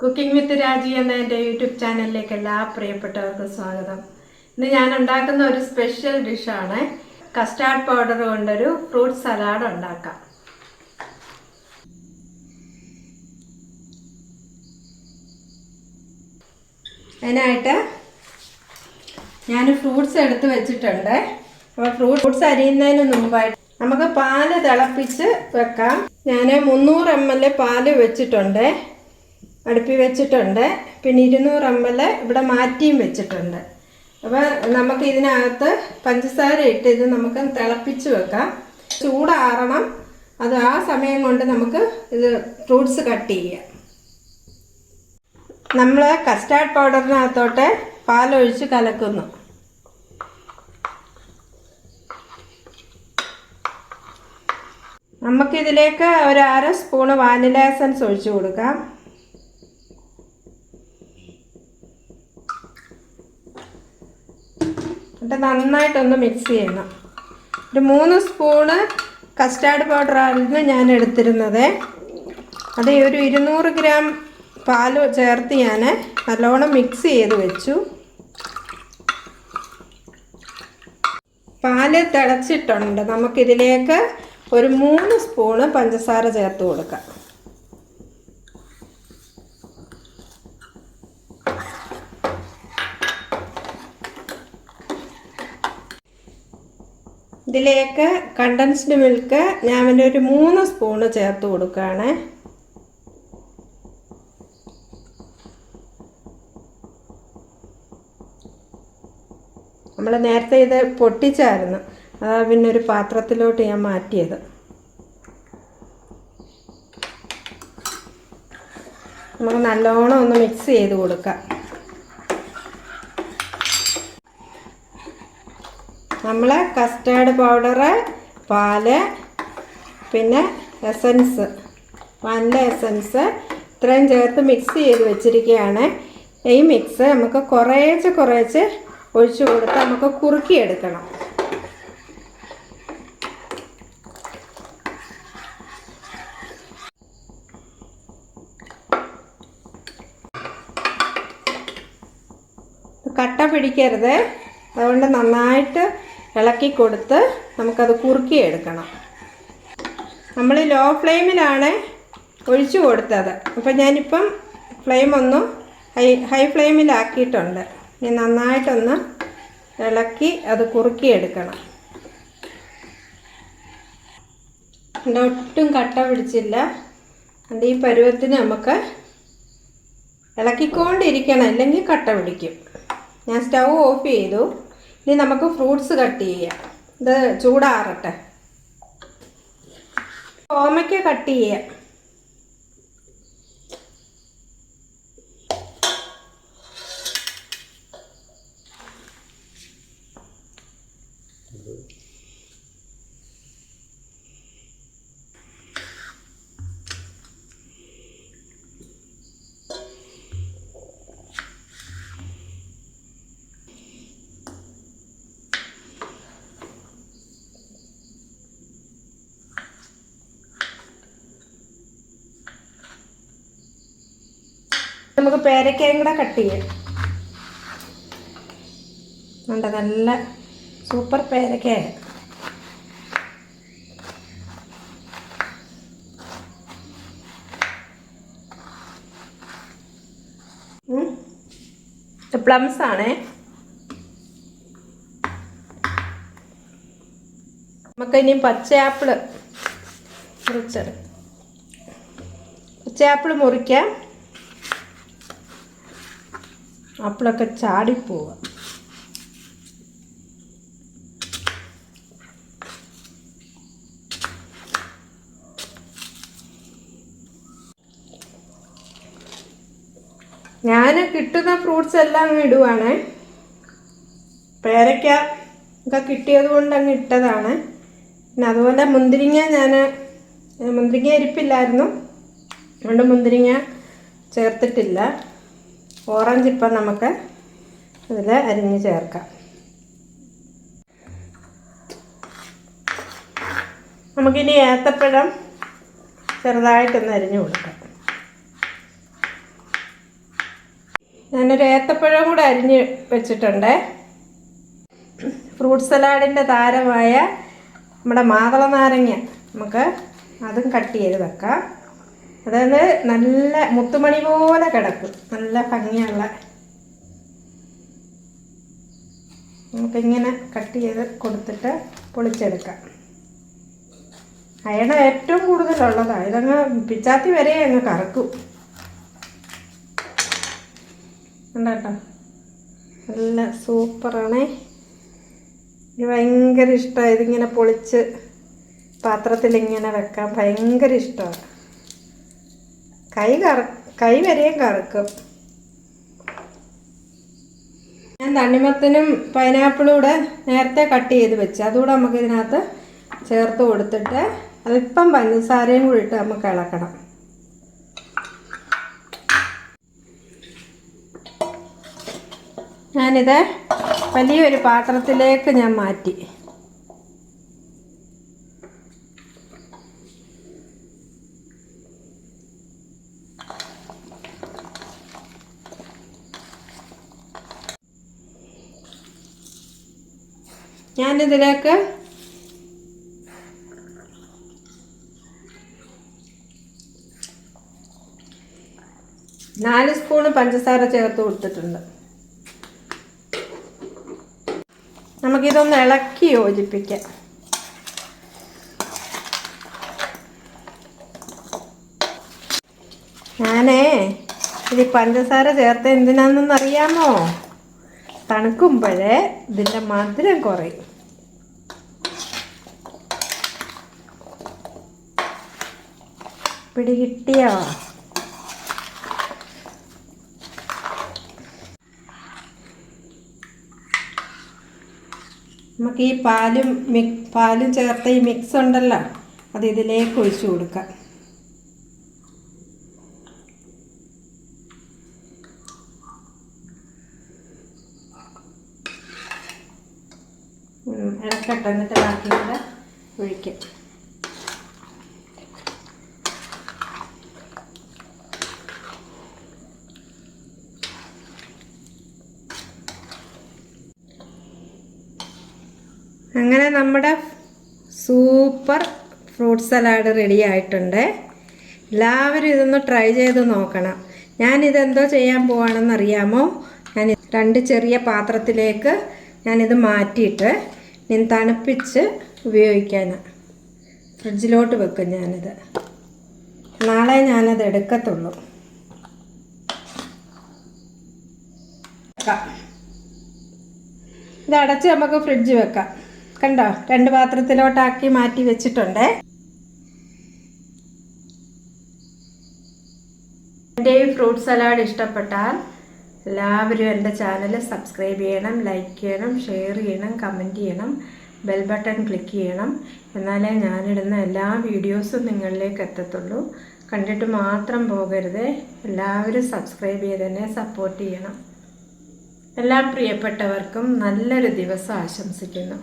Cooking വിത്ത് രാജി എന്ന എന്റെ യൂട്യൂബ് ചാനലിലേക്ക് എല്ലാ പ്രിയപ്പെട്ടവർക്കും സ്വാഗതം. ഇന്ന് ഞാൻ ഉണ്ടാക്കുന്ന ഒരു സ്പെഷ്യൽ ഡിഷാണ് കസ്റ്റാർഡ് പൗഡർ കൊണ്ടൊരു ഫ്രൂട്ട് സലാഡ് ഉണ്ടാക്കാം. അതിനായിട്ട് ഞാൻ ഫ്രൂട്ട്സ് എടുത്ത് വെച്ചിട്ടുണ്ട്. അപ്പോൾ ഫ്രൂട്ട്സ് അരിയുന്നതിന് മുമ്പായിട്ട് നമുക്ക് പാൽ തിളപ്പിച്ച് വെക്കാം. ഞാൻ മുന്നൂറ് എം എൽ പാൽ വെച്ചിട്ടുണ്ട്. അടുപ്പിൽ വെച്ചിട്ടുണ്ട്. പിന്നെ ഇരുന്നൂറ് എം എൽ ഇവിടെ മാറ്റിയും വെച്ചിട്ടുണ്ട്. അപ്പോൾ നമുക്ക് ഇതിനകത്ത് പഞ്ചസാര ഇട്ട് ഇത് നമുക്ക് തിളപ്പിച്ച് വെക്കാം. ചൂടാറണം. അത് ആ സമയം കൊണ്ട് നമുക്ക് ഇത് ഫ്രൂട്ട്സ് കട്ട് ചെയ്യാം. നമ്മൾ കസ്റ്റാർഡ് പൗഡറിനകത്തോട്ട് പാലൊഴിച്ച് കലക്കുന്നു. നമുക്കിതിലേക്ക് ഒരു അര സ്പൂണ് വാനില എസൻസ് ഒഴിച്ചു കൊടുക്കാം. എന്നിട്ട് നന്നായിട്ടൊന്ന് മിക്സ് ചെയ്യണം. ഒരു മൂന്ന് സ്പൂണ് കസ്റ്റാർഡ് പൗഡറായിരുന്നു ഞാൻ എടുത്തിരുന്നത്. അത് ഒരു ഇരുന്നൂറ് ഗ്രാം പാൽ ചേർത്ത് ഞാൻ നല്ലോണം മിക്സ് ചെയ്ത് വെച്ചു. പാൽ തിളച്ചിട്ടുണ്ട്. നമുക്കിതിലേക്ക് ഒരു മൂന്ന് സ്പൂണ് പഞ്ചസാര ചേർത്ത് കൊടുക്കാം. ഇതിലേക്ക് കണ്ടൻസ്ഡ് മിൽക്ക് ഞാൻ പിന്നെ ഒരു മൂന്ന് സ്പൂണ് ചേർത്ത് കൊടുക്കുകയാണ്. നമ്മൾ നേരത്തെ ഇത് പൊട്ടിച്ചായിരുന്നു. അതാ പിന്നെ ഒരു പാത്രത്തിലോട്ട് ഞാൻ മാറ്റിയത്. നമുക്ക് നല്ലോണം ഒന്ന് മിക്സ് ചെയ്ത് കൊടുക്കാം. നമ്മൾ കസ്റ്റാർഡ് പൗഡർ പാൽ പിന്നെ എസൻസ് വാനില എസൻസ് ഇത്രയും ചേർത്ത് മിക്സ് ചെയ്ത് വെച്ചിരിക്കുകയാണ്. ഈ മിക്സ് നമുക്ക് കുറേച്ച് കുറേച്ച് ഒഴിച്ചു കൊടുത്ത് നമുക്ക് കുറുക്കിയെടുക്കണം. കട്ട പിടിക്കരുത്. അതുകൊണ്ട് നന്നായിട്ട് ഇളക്കി കൊടുത്ത് നമുക്കത് കുറുക്കിയെടുക്കണം. നമ്മൾ ലോ ഫ്ലെയിമിലാണ് ഒഴിച്ചു കൊടുത്തത്. അപ്പം ഞാനിപ്പം ഫ്ലെയിം ഒന്ന് ഹൈ ഹൈ ഫ്ലെയിമിലാക്കിയിട്ടുണ്ട് ഇനി നന്നായിട്ടൊന്ന് ഇളക്കി അത് കുറുക്കിയെടുക്കണം. ഒട്ടും കട്ട പിടിച്ചില്ല. എന്റെ ഈ പരുവത്തിന് നമുക്ക് ഇളക്കിക്കൊണ്ടിരിക്കണം. അല്ലെങ്കിൽ കട്ട പിടിക്കും. ഞാൻ സ്റ്റൗ ഓഫ് ചെയ്തു. ഇനി നമുക്ക് ഫ്രൂട്ട്സ് കട്ട് ചെയ്യാം. ഇത് ചൂടാറട്ടെ. ഓമയ്ക്ക കട്ട് ചെയ്യാം. നമുക്ക് പേരക്കയും കൂടെ കട്ട് ചെയ്യാം. ഉണ്ട് നല്ല സൂപ്പർ പേരക്കയ. പ്ലംസ് ആണേ. നമുക്ക് ഇനി പച്ച ആപ്പിൾ മുറിച്ചത് പച്ച ആപ്പിൾ മുറിക്കാം. ആപ്പിളൊക്കെ ചാടിപ്പോവുക ഞാൻ കിട്ടുന്ന ഫ്രൂട്ട്സ് എല്ലാം ഇടുവാണ്. പേരയ്ക്ക ഒക്കെ കിട്ടിയത് കൊണ്ട് അങ്ങ് ഇട്ടതാണ്. പിന്നെ അതുപോലെ മുന്തിരിങ്ങ ഞാൻ മുന്തിരിങ്ങ ഇരിപ്പില്ലായിരുന്നു അതുകൊണ്ട് മുന്തിരിങ്ങ ചേർത്തിട്ടില്ല. ഓറഞ്ച് ഇപ്പം നമുക്ക് ഇതിൽ അരിഞ്ഞ് ചേർക്കാം. നമുക്കിനി ഏത്തപ്പഴം ചെറുതായിട്ടൊന്ന് അരിഞ്ഞു കൊടുക്കാം. ഞാനൊരു ഏത്തപ്പഴം കൂടെ അരിഞ്ഞ് വെച്ചിട്ടുണ്ട്. ഫ്രൂട്ട് സലാഡിന്റെ താരമായ നമ്മുടെ മാതള നാരങ്ങ നമുക്ക് അതും കട്ട് ചെയ്ത് വെക്കാം. അതായത് നല്ല മുത്തുമണി പോലെ കിടക്കും. നല്ല ഭംഗിയുള്ള. നമുക്കിങ്ങനെ കട്ട് ചെയ്ത് കൊടുത്തിട്ട് പൊളിച്ചെടുക്കാം. അയണ ഏറ്റവും കൂടുതലുള്ളതാണ് ഇതങ്ങ് പിച്ചാത്തി വരെ അങ്ങ് കറക്കും. ഉണ്ടോ നല്ല സൂപ്പറാണേ. ഇത് ഭയങ്കര ഇഷ്ടമാണ് ഇതിങ്ങനെ പൊളിച്ച് പാത്രത്തിലിങ്ങനെ വെക്കാൻ. ഭയങ്കര ഇഷ്ടമാണ് കൈ കറ കൈ വരെയും കറക്കും. ഞാൻ തണ്ണിമത്തനും പൈനാപ്പിളും കൂടെ നേരത്തെ കട്ട് ചെയ്ത് വെച്ച് അതുകൂടെ നമുക്ക് ഇതിനകത്ത് ചേർത്ത് കൊടുത്തിട്ട് അല്പം പഞ്ചസാരയും കൂടി ഇട്ട് നമുക്ക് ഇളക്കണം. ഞാനിത് വലിയൊരു പാത്രത്തിലേക്ക് ഞാൻ മാറ്റി. ഞാനിതിലേക്ക് നാല് സ്പൂണ് പഞ്ചസാര ചേർത്ത് കൊടുത്തിട്ടുണ്ട്. നമുക്കിതൊന്ന് ഇളക്കി യോജിപ്പിക്കാം. ഞാനേ ഇത് പഞ്ചസാര ചേർത്ത് എന്തിനാണെന്നൊന്നറിയാമോ അറിയാമോ തണുക്കുമ്പോഴേ ഇതിന്റെ മധുരം കുറയും. പിടികിട്ടിയോ നമുക്ക് ഈ പാലും മിക് പാലും ചേർത്ത ഈ മിക്സ് ഉണ്ടല്ലോ അത് ഇതിലേക്ക് ഒഴിച്ചു കൊടുക്കാം. ഇളക്കട്ടെ എന്നിട്ട് ബാക്കി കൂടെ ഒഴിക്കും. അങ്ങനെ നമ്മുടെ സൂപ്പർ ഫ്രൂട്ട് സലാഡ് റെഡി ആയിട്ടുണ്ട്. എല്ലാവരും ഇതൊന്ന് ട്രൈ ചെയ്ത് നോക്കണം. ഞാനിതെന്തോ ചെയ്യാൻ പോവാണെന്ന് അറിയാമോ ഞാൻ രണ്ട് ചെറിയ പാത്രത്തിലേക്ക് ഞാനിത് മാറ്റിയിട്ട് ഞാൻ തണുപ്പിച്ച് ഉപയോഗിക്കാനാണ് ഫ്രിഡ്ജിലോട്ട് വെക്കും ഞാനിത്. നാളെ ഞാനത് എടുക്കത്തുള്ളൂ. ഇത് അടച്ച് നമുക്ക് ഫ്രിഡ്ജ് വെക്കാം. കണ്ടോ? രണ്ട് പാത്രത്തിലോട്ടാക്കി മാറ്റി വെച്ചിട്ടുണ്ട്. എന്റെ ഈ ഫ്രൂട്ട് സലാഡ് ഇഷ്ടപ്പെട്ടാൽ എല്ലാവരും എന്റെ ചാനൽ സബ്സ്ക്രൈബ് ചെയ്യണം ലൈക്ക് ചെയ്യണം ഷെയർ ചെയ്യണം കമന്റ് ചെയ്യണം ബെൽ ബട്ടൺ ക്ലിക്ക് ചെയ്യണം. എന്നാലേ ഞാനിടുന്ന എല്ലാ വീഡിയോസും നിങ്ങളിലേക്ക് എത്തത്തുള്ളൂ. കണ്ടിട്ട് മാത്രം പോകരുത്. എല്ലാവരും സബ്സ്ക്രൈബ് ചെയ്ത് തന്നെ സപ്പോർട്ട് ചെയ്യണം. എല്ലാ പ്രിയപ്പെട്ടവർക്കും നല്ലൊരു ദിവസം ആശംസിക്കുന്നു.